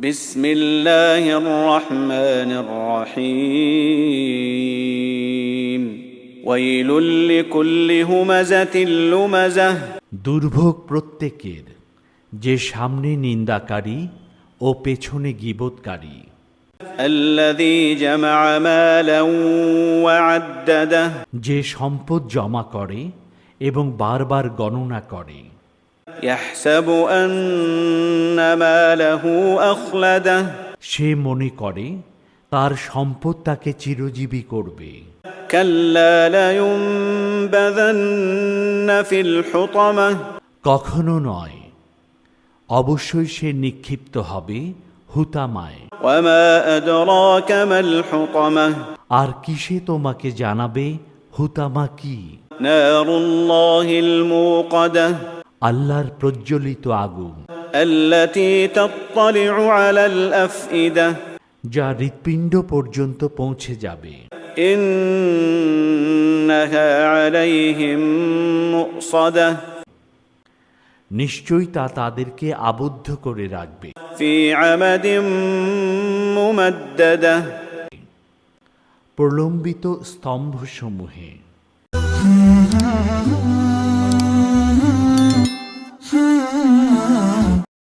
بسم الله الرحمن الرحيم ويل لكل همزة لمزة দুর্ভোগ প্রত্যেকের যে সামনে নিন্দাকারী ও পেছনে গিবতকারী الذي جمع مالا وعدده যে সম্পদ জমা করে এবং বারবার গণনা করে يحسب أن ماله أخلده সে মনে করে তার সম্পদ তাকে চিরজীবী করবে كلا لينبذن في الحطمة কখনো নয় অবশ্যই সে নিক্ষিপ্ত হবে হুতামায় وما أدراك ما الحطمة আর কিসে তোমাকে জানাবে হুতামা কি نار الله الموقدة আল্লাহর প্রজ্বলিত আগুন। যা হৃৎপিণ্ড পর্যন্ত পৌঁছে যাবে। নিশ্চয়ই তা তাদেরকে আবদ্ধ করে রাখবে। প্রলম্বিত স্তম্ভ সমূহে